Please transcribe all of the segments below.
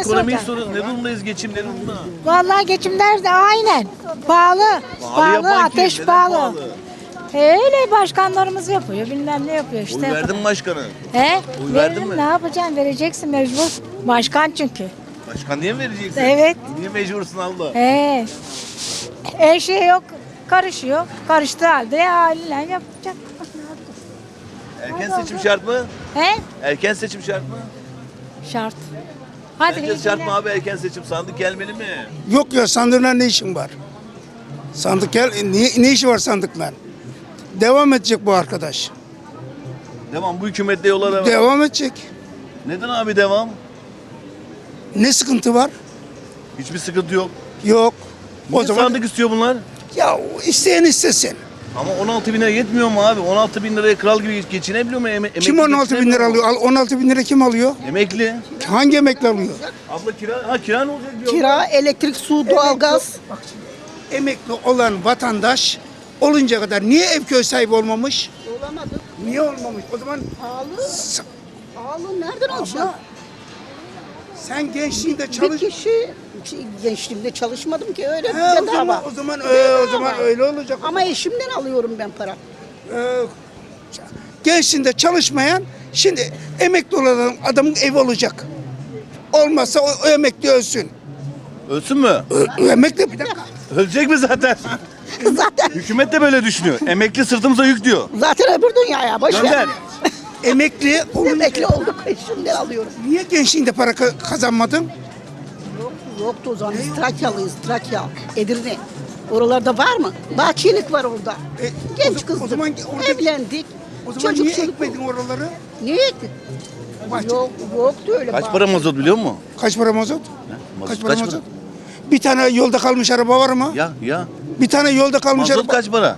ekonomiyi soracağım? soruyoruz. Ne durumdayız? Geçim ne durumda? Vallahi geçimler de aynen. Pahalı. Pahalı, yapan kim? ateş Neden pahalı. E, öyle başkanlarımız yapıyor. Bilmem ne yapıyor işte. Oy verdin mi başkanı? He? Oy verdin Veririm, mi? Ne yapacaksın? Vereceksin mecbur. Başkan çünkü. Başkan diye mi vereceksin? Evet. Niye mecbursun abla? He. Her şey yok. Karışıyor. Karıştığı halde haliyle yapacak. Erken seçim şart mı? He? Erken seçim şart mı? Şart. Hadi Sence iyi şart günler. mı abi erken seçim? Sandık gelmeli mi? Yok ya sandıkla ne işin var? Sandık gel, ne, ne işi var sandıkla? Devam edecek bu arkadaş. Devam bu hükümette yola devam. Devam edecek. Neden abi devam? Ne sıkıntı var? Hiçbir sıkıntı yok. Yok. Niye o zaman sandık istiyor bunlar? ya isteyen istesin. Ama 16 bin lira yetmiyor mu abi? 16 bin liraya kral gibi geçinebiliyor mu? Eme- emekli Kim 16 bin lira alıyor? Al 16 bin lira kim alıyor? Emekli. Hangi emekli alıyor? Abla kira, ha kira ne olacak diyor. Kira, elektrik, su, doğalgaz. Emekli olan vatandaş olunca kadar niye ev köy sahibi olmamış? Olamadı. Niye olmamış? O zaman Pahalı. Pahalı nereden olacak? Sen gençliğinde Bir çalış. kişi gençliğimde çalışmadım ki öyle He, o bedava. zaman, o zaman, e, o zaman öyle olacak. Ama eşimden alıyorum ben para. Ee, gençliğinde çalışmayan şimdi emekli olan adamın evi olacak. Olmazsa o, o emekli ölsün. Ölsün mü? Ö, emekli bir dakika. Ölecek mi zaten? zaten Hükümet de böyle düşünüyor. Emekli sırtımıza yük diyor. zaten öbür dünyaya boş ver. Emekli olunca Emekli olduk eşimden alıyorum. niye gençliğinde para ka- kazanmadın? Yoktu o zaman biz Trakyalıyız Trakya, Edirne. Oralarda var mı? Bahçelik var orada. E, o Genç zaman- kızdık. o zaman orada- Evlendik. O zaman Çocuk niye çocuk ekmedin oraları? Niye ektin? Yok, yoktu öyle. Kaç bahçe. para mazot biliyor musun? Kaç para mazot? Mazot Kaç para kaç mazot? Bir tane yolda kalmış araba var mı? Ya ya. Bir tane yolda kalmış Mazot araba. kaç para?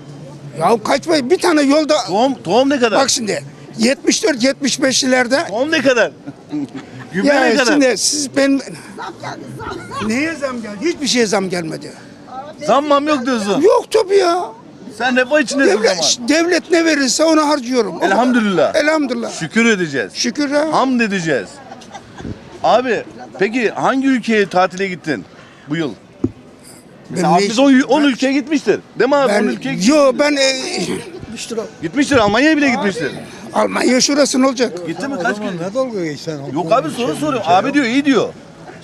Ya kaç para? Bir tane yolda Tohum, tohum ne kadar? bak şimdi 74 75'lilerde Tohum ne kadar? Gübre ya ne kadar? şimdi siz ben Zam geldi, zam, zam. neye zam geldi? Hiçbir şeye zam gelmedi. Zammam yok diyorsun. Yok tabii ya. Sen refah içindesin o Devlet, zaman. devlet ne verirse onu harcıyorum. Elhamdülillah. Elhamdülillah. Şükür edeceğiz. Şükür ha. Hamd edeceğiz. Abi peki hangi ülkeye tatile gittin bu yıl? Mesela Ben abi ne- biz 10 ülkeye gitmiştir. Değil mi abi? 10 Ben, ülkeye gitmiştir. yo ben e, Gitmiştir o. Gitmiştir. Almanya'ya bile gitmiştir. Almanya şurası ne olacak? Gitti mi? Kaç gün? Ne dalga geçsen? Yok abi soru soruyor. Abi diyor iyi diyor.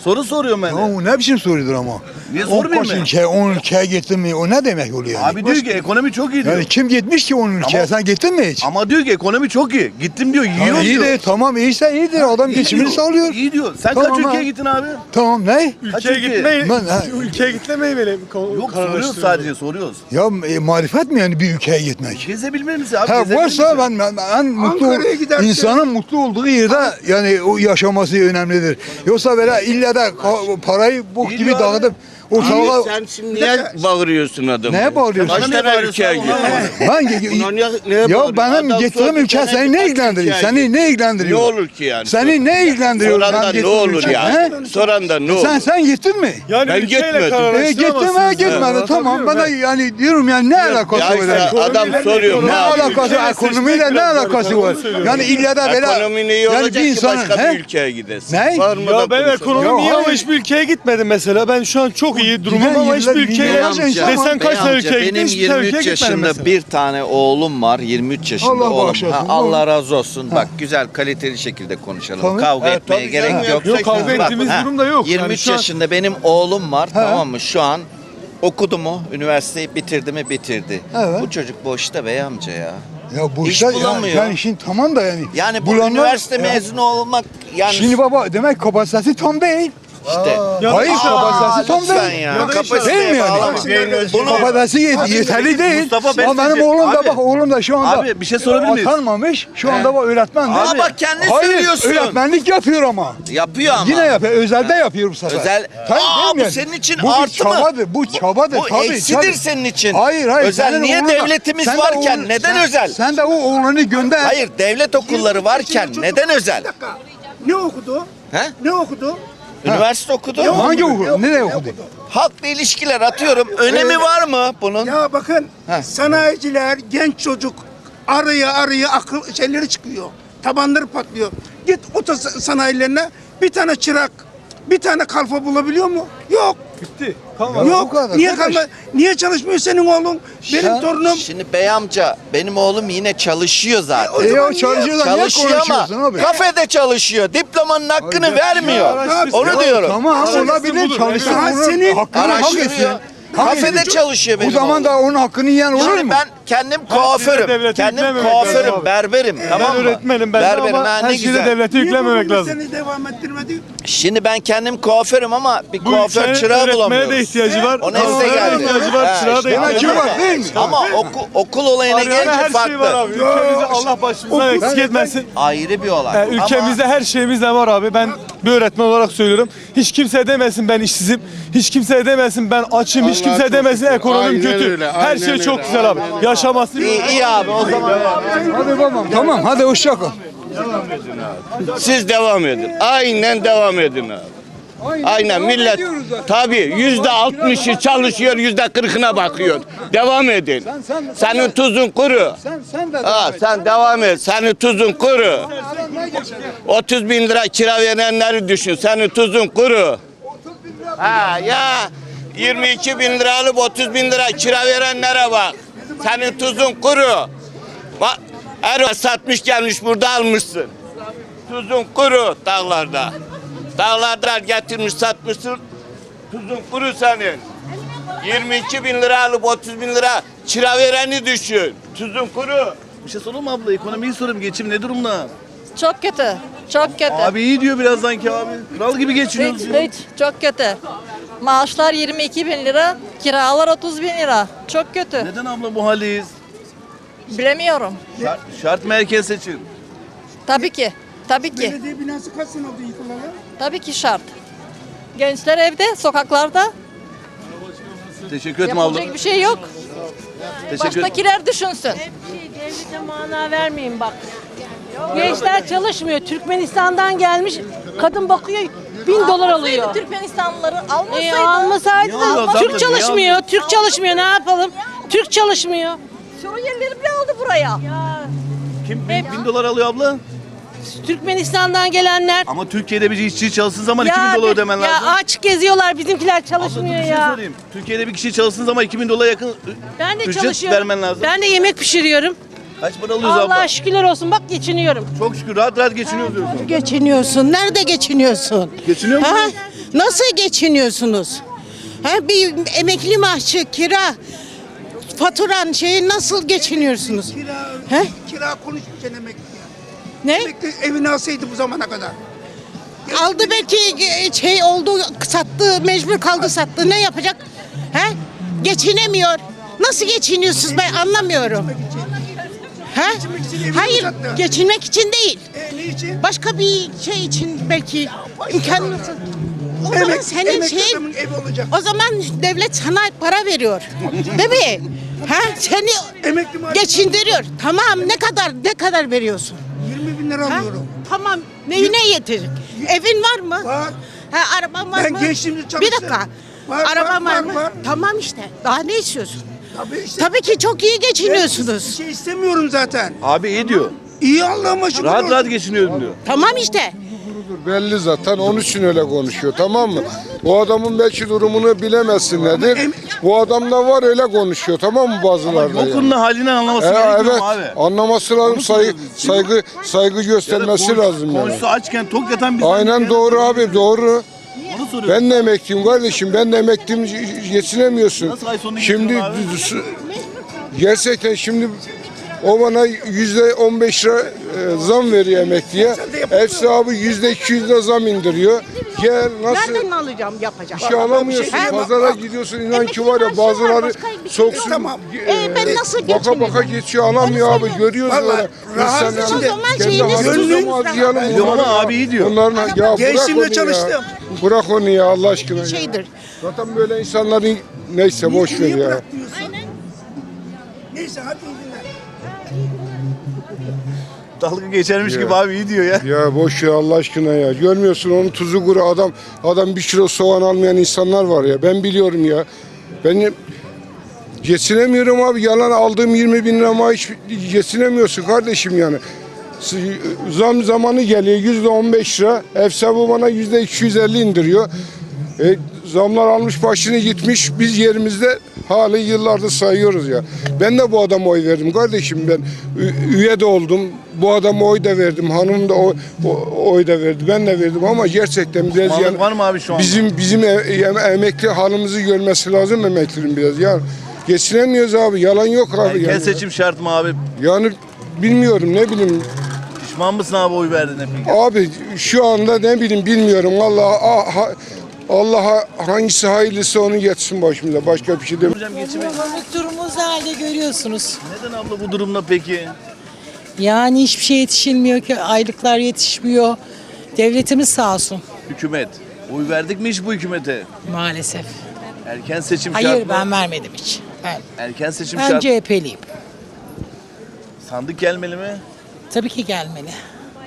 Soru soruyorum ben de. O ne biçim sorudur ama? Niye On sormayayım kaç mı? ülkeye, on ülkeye gittin mi? O ne demek oluyor yani? Abi diyor ki ekonomi çok iyi diyor. Yani kim gitmiş ki on ülkeye? Ama- Sen gittin mi hiç? Ama diyor ki ekonomi çok iyi. Gittim diyor yiyor Tamam, iyi diyor. de tamam iyiyse iyidir. Adam İyi geçimini diyor, sağlıyor. İyi diyor. Sen Tamam kaç ülkeye ha. gittin abi? Tamam ne? Ülkeye ülke? gitmeyi, Ben- ha. ülkeye gitmemeyi böyle bir ko- Yok soruyoruz sadece soruyoruz. Ya e, marifet mi yani bir ülkeye gitmek? Gezebilmeli misin abi? Ha Gezebilir varsa misin? ben, ben, ben mutlu Ankara'ya gidersin. insanın mutlu olduğu yerde yani o yaşaması önemlidir. Yoksa böyle illa da ka- parayı İyi gibi diyor dağıtıp ortalığa Sen şimdi niye bağırıyorsun adamı? neye bağırıyorsun? Bana Kaç ne tane bağırıyorsun ülkeye gidiyor? Ben ya benim gittiğim ülke sen seni ne ilgilendiriyor? Seni ne Ne ilgilendiriyor? olur ki yani? Seni ne ilgilendiriyor? Soran da ne olur? He? Soran da ne olur? Sen sen gittin mi? Yani Ben gitmedim. E, gittim ha araştıramazsınız gitmedi. yani. Tamam Anlatabiliyor yani diyorum yani ne alakası Ya var? adam soruyor. Ne Ne alakası ülkeyle ekonomiyle ne alakası var? Yani illa da böyle Ekonomi iyi yani olacak ki başka bir ülkeye gidesin. Ne? Ya ben Ya iyi ama hiçbir ülkeye gitmedim mesela. Ben şu an çok iyi durumum ama hiçbir ülkeye var. desen kaç Bey tane amca, ülkeye gittin benim hiçbir tane 23 ülkeye gitmedim yaşında mesela. bir tane oğlum var. 23 yaşında Allah oğlum. bağışlasın. Ha, Allah razı olsun. Bak güzel kaliteli şekilde konuşalım. Tabii. Kavga Ha, etmeye tabii gerek canım, yok. Yok kavga Bak, ettiğimiz ha, durum da yok. 23 Yani şu an- yaşında benim oğlum var tamam mı? Şu an okudu mu? Üniversiteyi bitirdi mi? Bitirdi. Evet. Bu çocuk boşta bey amca ya. Ya bu İş yani, bulamıyor. yani şimdi tamam da yani. Yani bu bulanlar- üniversite Ya, mezunu olmak yani Şimdi baba demek kapasitesi tam değil. İşte. Ya Hayır da- kapasitesi tam lütfen değil. ya. Değil Kapasiteye mi yani? bağlama. Bunu Kapasitesi yet- yeterli değil. Mustafa Ama Besteci- benim oğlum da Abi, bak oğlum da şu anda abi, bir şey sorabilir miyiz? atanmamış. Şu anda bak öğretmen de. Aa, bak kendin Hayır, söylüyorsun. öğretmenlik yapıyor ama. Yapıyor ama. Yine yapıyor. Özelde yapıyor bu sefer. Özel. Tabii Aa, değil mi bu yani? senin için bu artı mı? çabadır. Bu çabadır. Bu tabii, eksidir tabii. senin için. Hayır hayır. Özel. senin Niye da- devletimiz sen de varken neden sen- özel? Sen de o oğlunu gönder. Hayır devlet okulları varken neden özel? Ne okudu? He? Ne okudu? Üniversite okudu. Hangi okul? Nereye okudu? Halkla ilişkiler atıyorum. Önemi var mı bunun? Ya bakın Heh. sanayiciler, genç çocuk arıya arıya akıl şeyleri çıkıyor. Tabanları patlıyor. Git oto sanayilerine bir tane çırak Bir tane kalfa bulabiliyor mu? Yok. Bitti. Kalmadı. Yok. kadar Niye kardeş. kalma? Niye çalışmıyor senin oğlun? Benim Sen- torunum. Şimdi bey amca benim oğlum yine çalışıyor zaten. E o çalışıyor da niye Çalışıyor ama konuşuyorsun abi? kafede çalışıyor. Diplomanın hakkını vermiyor. Abi, Onu diyorum. Tamam olabilir çalışsın. Ya onun senin- hakkını hak etsin. Hak Kafede etsin. çalışıyor benim O zaman oğlum. da onun hakkını yiyen olur mu? ben kendim kuaförüm. Kendim yüklememek lazım kuaförüm, abi. berberim. Tamam Ben mı? öğretmenim ben de berberim ama ha, her ne şeyde güzel. devlete yüklememek lazım. Seni devam ettirmedi. Şimdi ben kendim kuaförüm ama bir Bu kuaför ülkenin çırağı öğretmene bulamıyoruz. de ihtiyacı var. O nesle kuaföre de geldi. ihtiyacı var, Ha, çırağa da işte ihtiyacı var. var değil mi? Ama oku, okul olayına Arayana gelince her şey farklı. var abi. Ülkemizi Allah başımızdan eksik etmesin. Ayrı bir olay. Yani ülkemizde her şeyimiz de var abi. Ben bir öğretmen olarak söylüyorum. Hiç kimse demesin ben işsizim. Hiç kimse demesin ben açım. Hiç kimse demesin ekonomim kötü. her şey çok güzel abi. Yaşaması İyi, iyi abi o zaman. Hadi babam tamam hadi hoşça kal. Siz devam edin. Aynen devam edin abi. Aynen millet tabii yüzde altmışı çalışıyor yüzde kırkına bakıyor. Devam edin. Senin tuzun kuru. Sen sen de Ha, sen devam et. Senin tuzun kuru. 30 bin lira kira verenleri düşün. Senin tuzun kuru. Ha ya 22 bin lira alıp 30 bin lira kira verenlere bak. Senin tuzun kuru. Bak satmış gelmiş burada almışsın. Tuzun kuru dağlarda. Dağlardan getirmiş satmışsın. Tuzun kuru senin. 22 bin lira alıp 30 bin lira kira vereni düşün. Tuzun kuru. Bir şey soralım mı abla? Ekonomiyi sorayım. Geçim ne durumda? Çok kötü. Çok kötü. Abi iyi diyor birazdan ki abi. Kral gibi geçiniyoruz. hiç, hiç çok kötü. Maaşlar 22 bin lira, kiralar 30 bin lira. Çok kötü. Neden abla bu haldeyiz? Bilemiyorum. Şart, şart mı erken seçim? Tabii ki. Tabii ki. Belediye binası kaç sene oldu yıkılalı? Tabii ki şart. Gençler evde, sokaklarda. Teşekkür ederim abla. Yapılacak bir şey yok. Teşekkür. Baştakiler düşünsün. Devlete mana vermeyin bak. Gençler çalışmıyor. Türkmenistan'dan gelmiş. Kadın bakıyor bin dolar alıyor. Türkmenistanlıları E, almasaydı. almasaydı Niye da? Türk Niye çalışmıyor. alıyor? Türk çalışmıyor. Ne yapalım? Türk çalışmıyor. Suriyelileri bile aldı buraya. Kim bin, bin dolar alıyor abla? Türkmenistan'dan gelenler. Ama Türkiye'de bir işçi çalışsın zaman 2000 dolar ödemen ya lazım. aç geziyorlar bizimkiler Abla dur çalışmıyor bir şey ya. sorayım. Türkiye'de bir kişi çalışsın zaman 2000 dolara yakın Ben de ücret çalışıyorum. vermen lazım. Ben de yemek pişiriyorum. Kaç para alıyoruz abla? Allah şükürler olsun bak geçiniyorum. Çok şükür rahat rahat geçiniyoruz diyorsun. geçiniyorsun? Nerede geçiniyorsun? Geçiniyor Ha? musun? Nasıl geçiniyorsunuz? Ha? Bir emekli maaşı, kira, faturan şeyi nasıl geçiniyorsunuz? Kira, He? kira konuşmayacaksın emekli. Ne? Emekli evini alsaydı bu zamana kadar. Aldı belki e, şey oldu, sattı, mecbur kaldı sattı. Ne yapacak? He? Geçinemiyor. Nasıl geçiniyorsunuz ben anlamıyorum. Ha? Geçinmek için evini Hayır, sattı. geçinmek için değil. E niçin? Başka bir şey için belki imkan O zaman Emek, senin emekli şeyin adamın evi olacak. O zaman devlet sana para veriyor. Değil mi? Ha? Seni Emekli maaşı geçindiriyor. Tamam ne kadar ne kadar veriyorsun? 20 bin lira Ha? alıyorum. Tamam. Neyine yetecek? Evin var mı? Var. Ha, araban var Ben mı? gençliğimde Bir çalıştım. dakika. Var, araban var, var, var, mı? var. Tamam işte. Daha ne istiyorsun? Tabii işte. Tabii ki çok iyi Bir geçiniyorsunuz. şey istemiyorum zaten. Abi iyi diyor. İyi Allah'ıma şükür Rahat olsun. rahat geçiniyorum diyor. Tamam işte. Belli zaten onun için öyle konuşuyor tamam mı? O adamın belki durumunu bilemezsin nedir? Bu adam da var öyle konuşuyor tamam mı bazılarda? Yani? da halini anlaması E, gerekiyor evet mu abi? anlaması lazım saygı saygı saygı göstermesi Ya da lazım yani. Komşusu açken tok yatan bir Aynen doğru abi doğru. Onu soruyorum. Ben de emekliyim kardeşim ben de emekliyim geçinemiyorsun. Nasıl ay sonunu Şimdi getiriyorsun abi? su- gerçekten şimdi o bana yüzde 15 lira e, zam veriyor emekliye. Hepsi abi yüzde 200 lira zam indiriyor. Gel nasıl Nereden alacağım yapacak? bir şey alamıyorsun. He, Pazara gidiyorsun inan ki var ya var, bazıları başka bir şey soksun. Tamam. E, ben nasıl Baka baka geçiyor alamıyor Onu abi söylüyorum. görüyoruz Vallahi öyle. rahat- İnsan o yani zaman kendi şeyiniz halimize gönlün- mi acıyalım Yok ama bunları ya? abi iyi diyor. Onların ya bırak Gençliğimde onu çalıştım. Ya. Bırak onu ya Allah aşkına ya. Şeydir. Zaten böyle insanların neyse boş ver Niye ya. diyorsun? Neyse hadi iyi günler. Dalga geçermiş Ya. gibi abi iyi diyor ya. Ya boş ver Allah aşkına ya. Görmüyorsun onun tuzu kuru adam adam bir kilo soğan almayan insanlar var ya. Ben biliyorum ya. Ben geçinemiyorum abi. Yalan aldığım 20 bin lira maaş geçinemiyorsun kardeşim yani. Zam zamanı geliyor yüzde 15 lira. Ev sahibi bana yüzde 250 indiriyor. E, zamlar almış başını gitmiş. Biz yerimizde hali yıllardır sayıyoruz ya. Ben de bu adama oy verdim kardeşim ben. Üye de oldum. Bu adama oy da verdim. Hanım da oy, oy da verdi. Ben de verdim ama gerçekten biraz yani var mı abi şu anda? bizim bizim e- e- emekli halimizi görmesi lazım emeklinin biraz. Yani geçinemiyoruz abi. Yalan yok abi. Erken yani. seçim şart mı abi? Yani bilmiyorum ne bileyim Pişman mısın abi oy verdiğine peki? Abi şu anda ne bileyim bilmiyorum. Vallahi ah, ha- Allah'a hangisi hayırlısı onu getirsin başımıza. Başka bir şey demiyorum. Hocam geçimi Ekonomik durumumuz halde görüyorsunuz. neden abla bu durumda peki? Yani hiçbir şey yetişilmiyor ki aylıklar yetişmiyor. Devletimiz sağ olsun Hükümet. Oy verdik mi hiç bu hükümete? maalesef. Erken seçim şart Hayır mı? ben vermedim hiç. Ben, Erken seçim ben şart. CHP'liyim. Sandık gelmeli mi? Tabii ki gelmeli.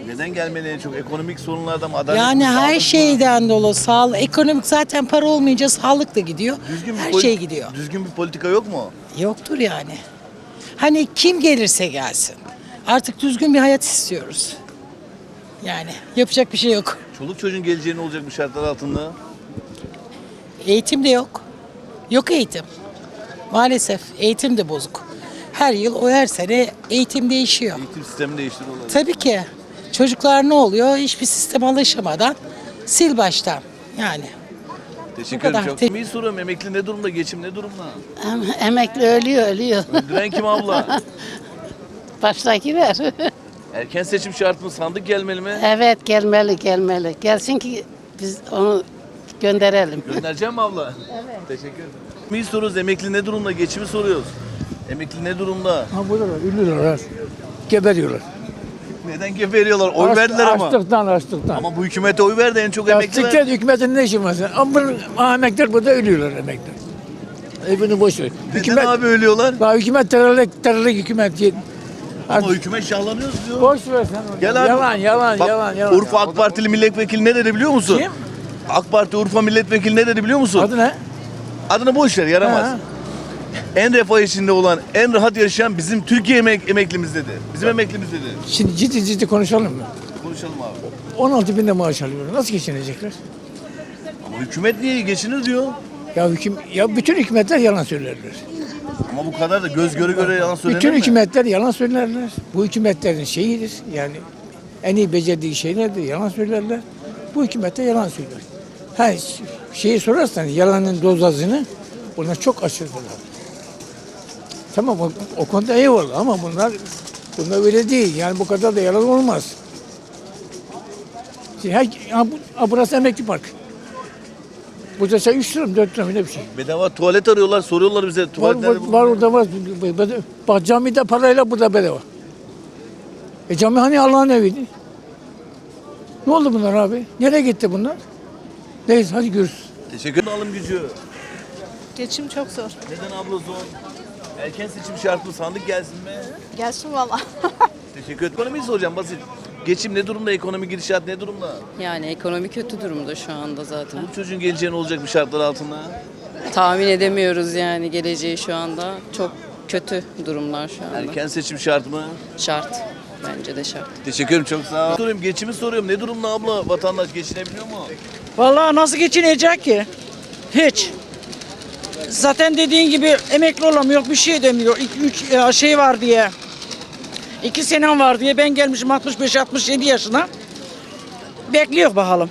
Neden gelmeli en çok? Ekonomik sorunlardan mı? Adalet Yani mi? her mı? şeyden dolu. Sağlık, ekonomik zaten para olmayınca sağlık da gidiyor. Düzgün bir her poli- şey gidiyor. Düzgün bir politika yok mu? Yoktur yani. Hani kim gelirse gelsin. Artık düzgün bir hayat istiyoruz. Yani yapacak bir şey yok. Çoluk çocuğun geleceği ne olacak bu şartlar altında? Eğitim de yok. Yok eğitim. Maalesef eğitim de bozuk. Her yıl o her sene eğitim değişiyor. Eğitim sistemi değiştiriyorlar. Tabii ki. Çocuklar ne oluyor? Hiçbir sisteme alışamadan sil baştan. Yani Teşekkür ederim. Çok Te- iyi soruyorum. Emekli ne durumda? Geçim ne durumda? Emekli ölüyor ölüyor. Öldüren kim abla? Baştakiler. Erken seçim şart mı? Sandık gelmeli mi? evet gelmeli gelmeli. Gelsin ki biz onu gönderelim. Göndereceğim mi abla? Evet. Teşekkür ederim. İyi soruyoruz. Emekli ne durumda? Geçimi soruyoruz. Emekli ne durumda? Ha burada ölüyorlar. Geberiyorlar. Neden geberiyorlar? Oy verdiler ama. Açlıktan açlıktan. Ama bu hükümete oy verdi en çok emekli Açlıktan verdi. hükümetin ne işi var? Ama bu- emekler burada ölüyorlar emekler. Evini boş ver. Neden Hükümet, abi ölüyorlar? Daha hükümet terörlük, terörlük hükümet. Ama hükümet şahlanıyoruz diyor. Boş ver sen onu. Gel abi. Yalan yalan Bak, yalan yalan. Urfa AK Partili milletvekili ne dedi biliyor musun? Kim? AK Parti Urfa milletvekili ne dedi biliyor musun? Adı ne? Adını boş ver yaramaz. Ha. En refah içinde olan, en rahat yaşayan bizim Türkiye emek emeklimiz dedi. Bizim emeklimiz dedi. Şimdi ciddi ciddi konuşalım mı? Konuşalım abi. 16 bin de maaş alıyorlar. Nasıl geçinecekler? Ama hükümet niye geçinir diyor. Ya hüküm, ya bütün hükümetler yalan söylerler. Ama bu kadar da göz göre göre yalan söylenir Bütün mi? hükümetler yalan söylerler. Bu hükümetlerin şeyidir. Yani en iyi becerdiği şey nedir? Yalan söylerler. Bu hükümette yalan söyler. Ha şeyi sorarsan yalanın dozajını bunlar çok aşırdılar. Tamam o, o konuda eyvallah ama bunlar bunlar öyle değil. Yani bu kadar da yalan olmaz. Şimdi her, ha, bu, ha, burası emekli park. Burada sen 3 lira mı 4 lira mı ne bir şey. Bedava tuvalet arıyorlar, soruyorlar bize Var, tuvalet var, nerede var bulunuyor? orada var. Bak camide parayla burada bedava. E cami hani Allah'ın eviydi? Ne oldu bunlar abi? Nereye gitti bunlar? Neyse hadi görüşürüz. Teşekkür ederim. Alım gücü. Geçim çok zor. Neden abla zor? Erken seçim şart mı? Sandık gelsin mi? Gelsin valla. Teşekkür ederim. Ekonomiyi soracağım basit. Geçim ne durumda? Ekonomi gidişat ne durumda? Yani ekonomi kötü durumda şu anda zaten. Bu çocuğun geleceği ne olacak bu şartlar altında? Tahmin edemiyoruz yani geleceği şu anda. Çok kötü durumlar şu anda. Erken seçim şart mı? Şart. Bence de şart. Teşekkür ederim çok sağ ol. Soruyorum geçimi soruyorum. Ne durumda abla? Vatandaş geçinebiliyor mu? Vallahi nasıl geçinecek ki? Hiç. Zaten dediğin gibi emekli olamıyor, bir şey demiyor. İki, üç e, şey var diye. İki senem var diye ben gelmişim 65-67 yaşına. Bekliyor bakalım.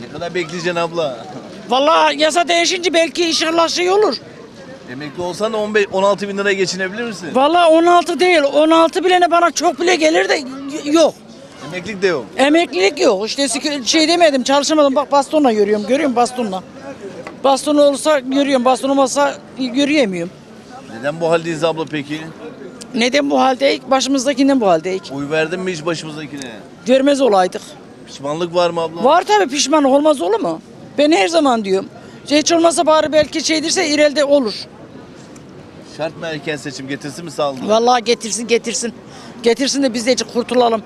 Ne kadar bekleyeceksin abla? Vallahi yasa değişince belki inşallah şey olur. Emekli olsan da 15, 16 bin liraya geçinebilir misin? Vallahi 16 değil, 16 bilene bana çok bile gelir de yok. Emeklilik de yok. Emeklilik yok. İşte şey demedim, çalışamadım. Bak bastonla yürüyorum. Görüyorum bastonla. Baston olsa yürüyorum, baston olmasa yürüyemiyorum. Neden bu haldeyiz abla peki? Neden bu haldeyik? Başımızdakinden bu haldeyik. Oy verdin mi hiç başımızdakine? Vermez olaydık. Pişmanlık var mı abla? Var tabii pişmanlık olmaz olur mu? Ben her zaman diyorum. Hiç olmazsa bari belki şeydirse ileride olur. Şart mı erken seçim getirsin mi sağlığı? Vallahi getirsin getirsin. Getirsin de biz de kurtulalım.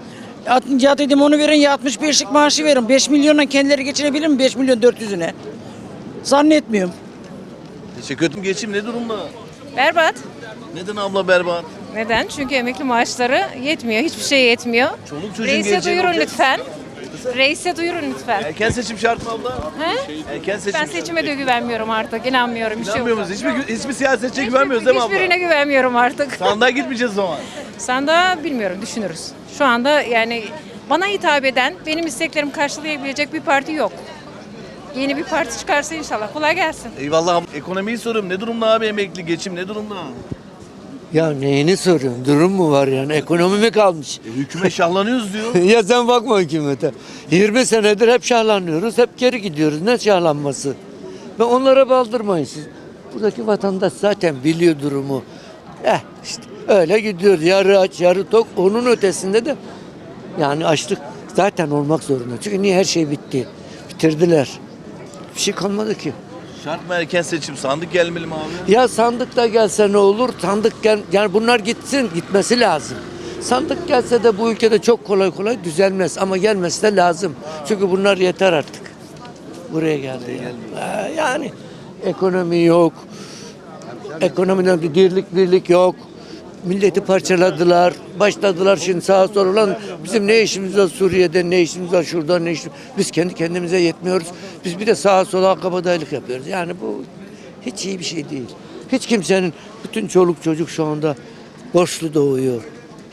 Ya dedim onu verin ya 65'lik maaşı verin. 5 milyonla kendileri geçinebilir mi? 5 milyon 400'üne. Zannetmiyorum. Teşekkür ederim. Geçim ne durumda? Berbat. Neden abla berbat? Neden? Çünkü emekli maaşları yetmiyor. Hiçbir şey yetmiyor. Çoluk çocuğun Reise geleceği duyurun olacak. lütfen. Reise duyurun lütfen. Erken seçim şart mı abla? He? Erken seçim Ben şart. seçime de güvenmiyorum artık. İnanmıyorum. Bir şey İnanmıyor yok. musun? Hiçbir, hiçbir siyasetçiye güvenmiyoruz değil mi abla? Hiçbirine güvenmiyorum artık. Sandığa gitmeyeceğiz o zaman. Sandığa bilmiyorum düşünürüz. Şu anda yani bana hitap eden, benim isteklerimi karşılayabilecek bir parti yok. Yeni bir parti çıkarsa inşallah. Kolay gelsin. Eyvallah. Ekonomiyi soruyorum. Ne durumda abi emekli? Geçim ne durumda? Ya neyini soruyorsun? Durum mu var yani? Ekonomi mi kalmış? E, hükümet şahlanıyoruz diyor. ya sen bakma hükümete. 20 senedir hep şahlanıyoruz, hep geri gidiyoruz. Ne şahlanması? Ve onlara baldırmayın siz. Buradaki vatandaş zaten biliyor durumu. Eh işte öyle gidiyor. Yarı aç, yarı tok. Onun ötesinde de yani açlık zaten olmak zorunda. Çünkü niye her şey bitti? Bitirdiler. Bir şey kalmadı ki. Şart mı erken seçim? Sandık gelmeli mi abi? Ya sandık da gelse ne olur? Sandık gel yani bunlar gitsin, gitmesi lazım. Sandık gelse de bu ülkede çok kolay kolay düzelmez ama gelmesi de lazım. Çünkü bunlar yeter artık. Buraya geldi. Ha, yani ekonomi yok. Ekonomiden bir dirlik birlik yok. Milleti parçaladılar. Başladılar şimdi sağa sola lan bizim ne işimiz var Suriye'de ne işimiz var şurada ne işimiz Biz kendi kendimize yetmiyoruz. Biz bir de sağa sola kabadayılık yapıyoruz. Yani bu hiç iyi bir şey değil. Hiç kimsenin bütün çoluk çocuk şu anda borçlu doğuyor.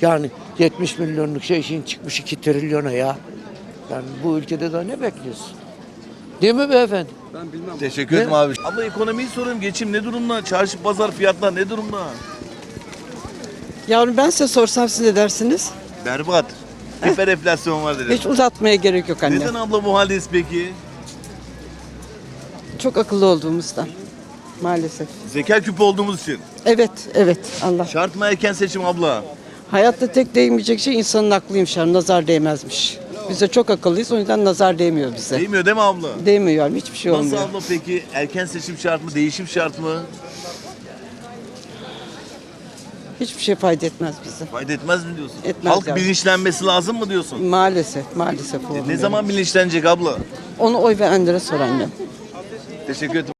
Yani 70 milyonluk şey şimdi çıkmış 2 trilyona ya. Yani bu ülkede daha ne bekliyorsun? Değil mi beyefendi? Teşekkür ederim abi. Abla ekonomiyi soruyorum. Geçim ne durumda? Çarşı pazar fiyatlar ne durumda? Yavrum ben size sorsam siz ne dersiniz? Berbat. Hiper enflasyon var dedi. Hiç uzatmaya gerek yok anne. Neden abla bu haldeyiz peki? Çok akıllı olduğumuzdan. Maalesef. Zeka küpü olduğumuz için. Evet, evet. Allah. Şart mı erken seçim abla? Hayatta tek değmeyecek şey insanın aklıymış. Yani nazar değmezmiş. Biz de çok akıllıyız o yüzden nazar değmiyor bize. Değmiyor değil mi abla? Değmiyor yani hiçbir şey Nasıl olmuyor. abla peki? Erken seçim şart mı? Değişim şart mı? Hiçbir şey fayda etmez bize. Fayda etmez mi diyorsun? Etmez Halk yani. bilinçlenmesi lazım mı diyorsun? Maalesef, maalesef. Ne zaman bilinçlenecek abla? Onu oy verenlere sor annem. Teşekkür ederim.